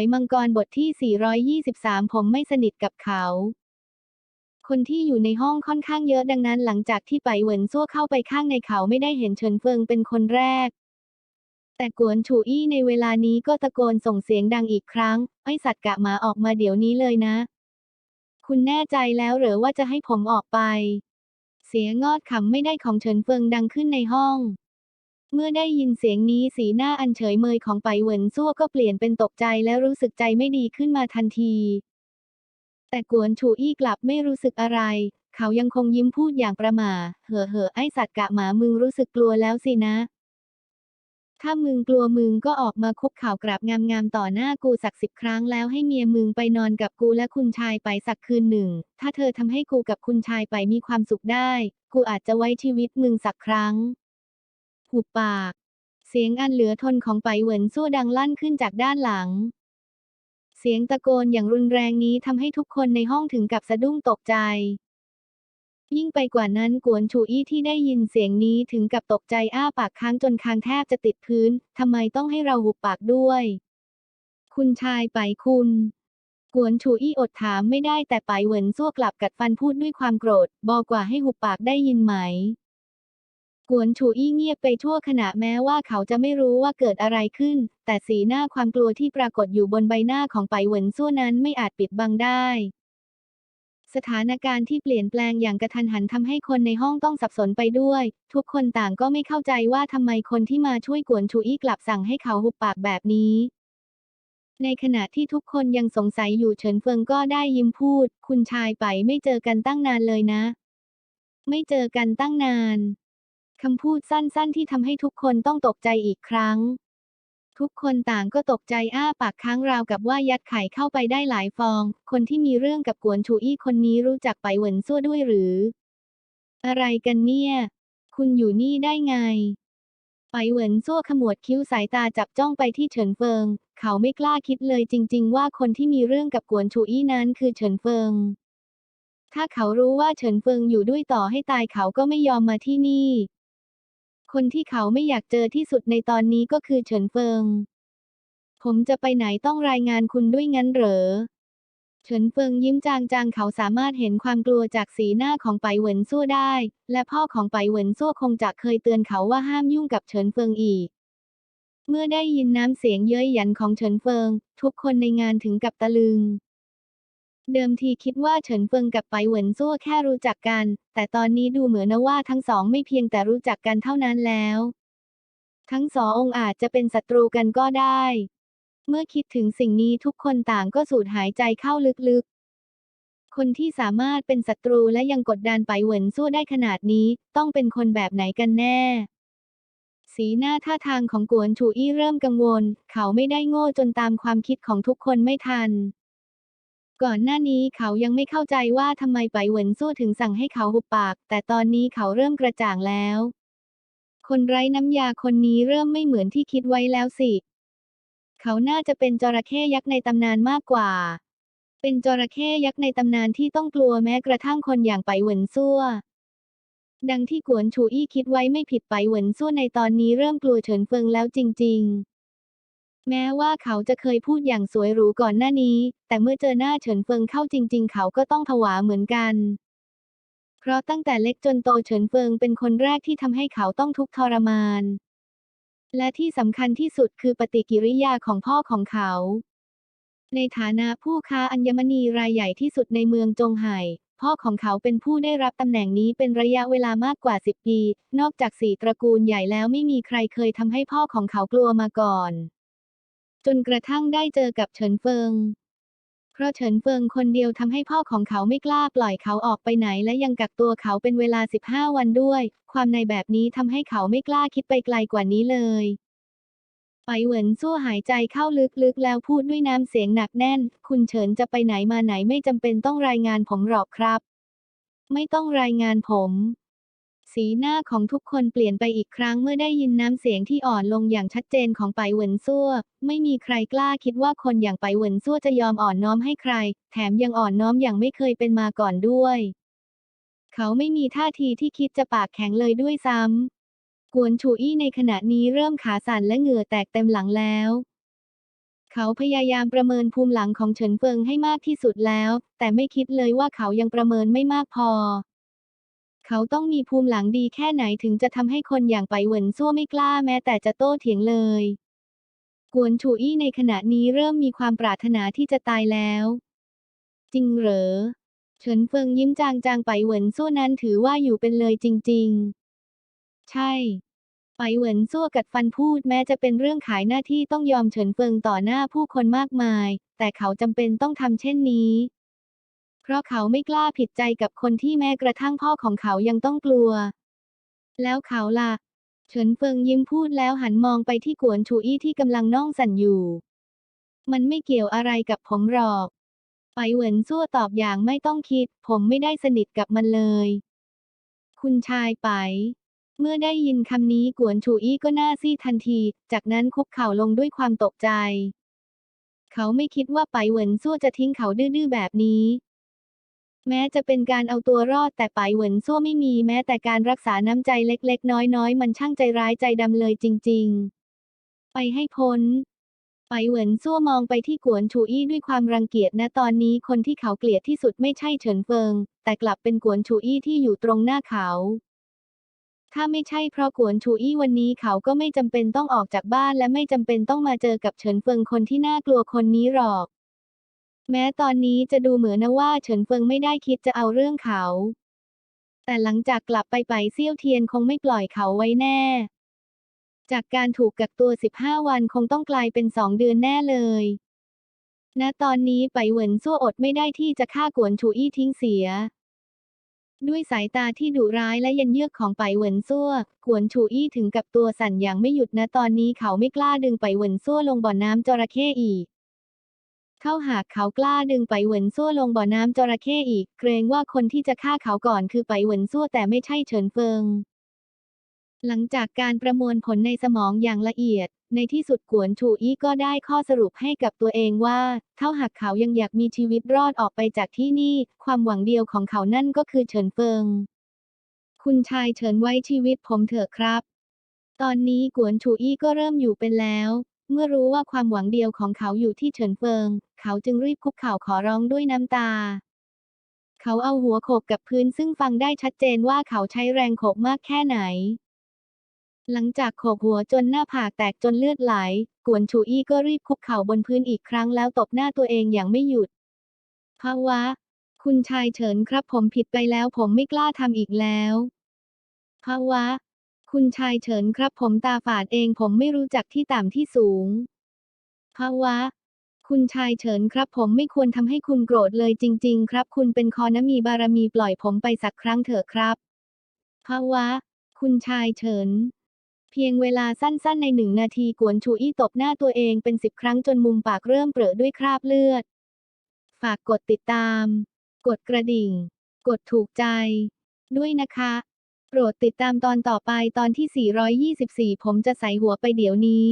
ยมังกรบทที่ 423 ผมไม่สนิทกับเขา คนที่อยู่ในห้องค่อนข้างเยอะดังนั้นหลังจากที่ไปเหวินซั่วเข้าไปข้างในเขาไม่ได้เห็นเฉินเฟิงเป็นคนแรก แต่กวนฉูอี้ในเวลานี้ก็ตะโกนส่งเสียงดังอีกครั้ง ไอสัตว์กะหมาออกมาเดี๋ยวนี้เลยนะ คุณแน่ใจแล้วเหรือว่าจะให้ผมออกไป เสียงงอดขำไม่ได้ของเฉินเฟิงดังขึ้นในห้อง เมื่อได้ยินเสียงนี้สีหน้าอันเฉยเมยของไปเหวินซั่วก็เปลี่ยนเป็นตกใจและรู้สึกใจไม่ดีขึ้นมาทันที แต่กวนฉูอี้กลับไม่รู้สึกอะไร เขายังคงยิ้มพูดอย่างประหม่า เห่อเห่อไอสัตว์กะหมามึงรู้สึกกลัวแล้วสินะ ถ้ามึงกลัวมึงก็ออกมาคุกเข่ากราบงามๆต่อหน้ากูสักสิบครั้งแล้วให้เมียมึงไปนอนกับกูและคุณชายไปสักคืนหนึ่ง ถ้าเธอทำให้กูกับคุณชายไปมีความสุขได้ กูอาจจะไว้ชีวิตมึงสักครั้ง หุบปาก เสียงอันเหลือทนของไปเหวินสู้ดังลั่นขึ้นจากด้านหลัง เสียงตะโกนอย่างรุนแรงนี้ทำให้ทุกคนในห้องถึงกับสะดุ้งตกใจ ยิ่งไปกว่านั้นกวนฉูอี้ที่ได้ยินเสียงนี้ถึงกับตกใจอ้าปากค้างจนคางแทบจะติดพื้นทำไมต้องให้เราหุบปากด้วย คุณชายไปคุณกวนฉูอี้อดถามไม่ได้แต่ไปเหวินซั่วกลับกัดฟันพูดด้วยความโกรธ บอกว่าให้หุบปากได้ยินไหม วนฉูอี้เงียบไปชั่วขณะแม้ว่าเขาจะไม่รู้ว่าเกิดอะไรขึ้น แต่สีหน้าความกลัวที่ปรากฏอยู่บนใบหน้าของไปเหวินซั่วนั้นไม่อาจปิดบังได้ สถานการณ์ที่เปลี่ยนแปลงอย่างกระทันหันทำให้คนในห้องต้องสับสนไปด้วย ทุกคนต่างก็ไม่เข้าใจว่าทำไมคนที่มาช่วยกวนชูอี้กลับสั่งให้เขาหุบปากแบบนี้ในขณะที่ทุกคนยังสงสัยอยู่เฉินเฟิงก็ได้ยิ้มพูด คุณชายไปไม่เจอกันตั้งนานเลยนะ ไม่เจอกันตั้งนาน คำพูดสั้นๆ ที่ทำให้ทุกคนต้องตกใจอีกครั้ง ทุกคนต่างก็ตกใจอ้าปากค้างราวกับว่ายัดไข่เข้าไปได้หลายฟอง คนที่มีเรื่องกับกวนชูอี้คนนี้รู้จักไปเหวินซั่วด้วยหรือ อะไรกันเนี่ย คุณอยู่นี่ได้ไงไปเหวินซั่วขมวดคิ้วสายตาจับจ้องไปที่เฉินเฟิง เขาไม่กล้าคิดเลยจริง ๆ ว่าคนที่มีเรื่องกับกวนชูอี้นั้นคือเฉินเฟิง ถ้าเขารู้ว่าเฉินเฟิงอยู่ด้วยต่อให้ตายเขาก็ไม่ยอมมาที่นี่ คนที่เขาไม่อยากเจอที่สุดในตอนนี้ก็คือเฉินเฟิง ผมจะไปไหนต้องรายงานคุณด้วยงั้นเหรอ เฉินเฟิงยิ้มจางๆ เขาสามารถเห็นความกลัวจากสีหน้าของไปเหวินซั่วได้ และพ่อของไปเหวินซั่วคงจะเคยเตือนเขาว่าห้ามยุ่งกับเฉินเฟิงอีก เมื่อได้ยินน้ำเสียงเย้ยหยันของเฉินเฟิง ทุกคนในงานถึงกับตะลึง เดิมทีคิดว่าเฉินเฟิงกับไปเหวินซั่วแค่รู้จักกัน แต่ตอนนี้ดูเหมือนนะว่าทั้งสองไม่เพียงแต่รู้จักกันเท่านั้นแล้ว ทั้งสององอาจจะเป็นศัตรูกันก็ได้ เมื่อคิดถึงสิ่งนี้ทุกคนต่างก็สูดหายใจเข้าลึกๆ คนที่สามารถเป็นศัตรูและยังกดดันไปเหวินซั่วได้ขนาดนี้ ต้องเป็นคนแบบไหนกันแน่ สีหน้าท่าทางของกวนฉูอี้เริ่มกังวล เขาไม่ได้โง่จนตามความคิดของทุกคนไม่ทัน ก่อนหน้านี้เขายังไม่เข้าใจว่าทำไมไปเหวินสู้ถึงสั่งให้เขาหุบปาก แต่ตอนนี้เขาเริ่มกระจ่างแล้ว คนไร้น้ำยาคนนี้เริ่มไม่เหมือนที่คิดไว้แล้วสิ เขาน่าจะเป็นจระเข้ยักษ์ในตำนานมากกว่า เป็นจระเข้ยักษ์ในตำนานที่ต้องกลัวแม้กระทั่งคนอย่างไปเหวินซั่วดังที่กวนฉูอี้คิดไว้ไม่ผิดไปเหวินซั่วในตอนนี้เริ่มกลัวเฉินเฟิงแล้วจริง ๆ แม้ว่าเขาจะเคยพูดอย่างสวยหรูก่อนหน้านี้ แต่เมื่อเจอหน้าเฉินเฟิงเข้าจริง ๆ เขาก็ต้องผวาเหมือนกัน เพราะตั้งแต่เล็กจนโตเฉินเฟิงเป็นคนแรกที่ทำให้เขาต้องทุกข์ทรมาน และที่สำคัญที่สุดคือปฏิกิริยาของพ่อของเขา ในฐานะผู้ค้าอัญมณีรายใหญ่ที่สุดในเมืองจงไห่พ่อของเขาเป็นผู้ได้รับตำแหน่งนี้เป็นระยะเวลามากกว่า 10 ปี นอกจากสี่ตระกูลใหญ่แล้วไม่มีใครเคยทำให้พ่อของเขากลัวมาก่อน จนกระทั่งได้เจอกับเฉินเฟิง เพราะเฉินเฟิงคนเดียวทำให้พ่อของเขาไม่กล้าปล่อยเขาออกไปไหนและยังกักตัวเขาเป็นเวลา 15 วันด้วย ความในแบบนี้ทำให้เขาไม่กล้าคิดไปไกลกว่านี้เลยไปเหวินสู้หายใจเข้าลึกๆ แล้วพูดด้วยน้ำเสียงหนักแน่น คุณเฉินจะไปไหนมาไหนไม่จำเป็นต้องรายงานผมหรอกครับ ไม่ต้องรายงานผม สีหน้าของทุกคนเปลี่ยนไปอีกครั้งเมื่อได้ยินน้ำเสียงที่อ่อนลงอย่างชัดเจนของไปเหวินซั่ว ไม่มีใครกล้าคิดว่าคนอย่างไปเหวินซั่วจะยอมอ่อนน้อมให้ใคร แถมยังอ่อนน้อมอย่างไม่เคยเป็นมาก่อนด้วย เขาไม่มีท่าทีที่คิดจะปากแข็งเลยด้วยซ้ำกวนฉูอี้ในขณะนี้เริ่มขาสั่นและเหงื่อแตกเต็มหลังแล้วเขาพยายามประเมินภูมิหลังของเฉินเฟิงให้มากที่สุดแล้ว แต่ไม่คิดเลยว่าเขายังประเมินไม่มากพอ เขาต้องมีภูมิหลังดีแค่ไหนถึงจะทำให้คนอย่างไปเหวินซั่วไม่กล้าแม้แต่จะโต้เถียงเลย กวนฉูอี้ในขณะนี้เริ่มมีความปรารถนาที่จะตายแล้ว จริงเหรอ เฉินเฟิงยิ้มจางๆไปเหวินซั่วนั้นถือว่าอยู่เป็นเลยจริง ๆ ใช่ไปเหวินซั่วกัดฟันพูดแม้จะเป็นเรื่องขายหน้าที่ต้องยอมเฉินเฟิงต่อหน้าผู้คนมากมาย แต่เขาจำเป็นต้องทำเช่นนี้ เพราะเขาไม่กล้าผิดใจกับคนที่แม้กระทั่งพ่อของเขายังต้องกลัว แล้วเขาล่ะ เฉินเฟิงยิ้มพูดแล้วหันมองไปที่กวนชูอี้ที่กำลังน่องสั่นอยู่ มันไม่เกี่ยวอะไรกับผมหรอก ไปเหวินซั่วตอบอย่างไม่ต้องคิด ผมไม่ได้สนิทกับมันเลย คุณชายไป เมื่อได้ยินคำนี้กวนชูอี้ก็หน้าซีดทันที จากนั้นคุกเข่าลงด้วยความตกใจ เขาไม่คิดว่าไปเหวินซั่วจะทิ้งเขาดื้อๆแบบนี้ แม้จะเป็นการเอาตัวรอดแต่ไปเหวินซั่วไม่มีแม้แต่การรักษาน้ำใจเล็กๆ น้อยๆ มันช่างใจร้ายใจดำเลยจริง ๆ ไปให้พ้นไปเหวินซั่วมองไปที่กวนชูอี้ด้วยความรังเกียจนะตอนนี้คนที่เขาเกลียดที่สุดไม่ใช่เฉินเฟิง แต่กลับเป็นกวนชูอี้ที่อยู่ตรงหน้าเขา ถ้าไม่ใช่เพราะกวนชูอี้วันนี้เขาก็ไม่จำเป็นต้องออกจากบ้านและไม่จำเป็นต้องมาเจอกับเฉินเฟิงคนที่น่ากลัวคนนี้หรอก แม้ตอนนี้จะดูเหมือนนะว่าเฉินเฟิงไม่ได้คิดจะเอาเรื่องเขา แต่หลังจากกลับไปไปเซี่ยวเทียนคงไม่ปล่อยเขาไว้แน่ จากการถูกกักตัว 15 วันคงต้องกลายเป็น2เดือนแน่เลย ณ ตอนนี้ไปเหวินซั่วอดไม่ได้ที่จะฆ่ากวนชูอี้ทิ้งเสีย ด้วยสายตาที่ดุร้ายและยันเยือกของไปเหวินซั่ว กวนชูอี้ถึงกับตัวสั่นอย่างไม่หยุดนะตอนนี้เขาไม่กล้าดึงไปเหวินซั่วลงบ่อน้ำจระเข้อีก เข้าหากเขากล้าดึงไปเหวินซั่วลงบ่อน้ำจระเข้อีก เกรงว่าคนที่จะฆ่าเขาก่อนคือไปเหวินซั่วแต่ไม่ใช่เฉินเฟิง หลังจากการประมวลผลในสมองอย่างละเอียด ในที่สุดกวนชูอี้ก็ได้ข้อสรุปให้กับตัวเองว่า เท่าหากเขายังอยากมีชีวิตรอดออกไปจากที่นี่ ความหวังเดียวของเขานั่นก็คือเฉินเฟิง คุณชายเฉินไว้ชีวิตผมเถอะครับ ตอนนี้กวนชูอี้ก็เริ่มอยู่เป็นแล้ว เมื่อรู้ว่าความหวังเดียวของเขาอยู่ที่เฉินเฟิง เขาจึงรีบคุกเข่าขอร้องด้วยน้ำตา เขาเอาหัวโขกกับพื้นซึ่งฟังได้ชัดเจนว่าเขาใช้แรงโขกมากแค่ไหน หลังจากโขกหัวจนหน้าผากแตกจนเลือดไหล กวนชูอี้ก็รีบคุกเข่าบนพื้นอีกครั้งแล้วตบหน้าตัวเองอย่างไม่หยุดภาวะ คุณชายเฉินครับผมผิดไปแล้วผมไม่กล้าทำอีกแล้วภาวะ คุณชายเฉินครับผมตาฝาดเองผมไม่รู้จักที่ต่ำที่สูงภาวะ คุณชายเฉินครับผมไม่ควรทำให้คุณโกรธเลยจริง ๆ ครับ คุณเป็นคอนมีบารมีปล่อยผมไปสักครั้งเถอะครับภาวะ คุณชายเฉินเพียงเวลาสั้นๆในหนึ่งนาทีกวนชูอี้ตบหน้าตัวเองเป็นสิบครั้งจนมุมปากเริ่มเปรอะด้วยคราบเลือด ฝากกดติดตาม กดกระดิ่ง กดถูกใจ ด้วยนะคะ โปรดติดตามตอนต่อไปตอนที่ 424 ผมจะใส่หัวไปเดี๋ยวนี้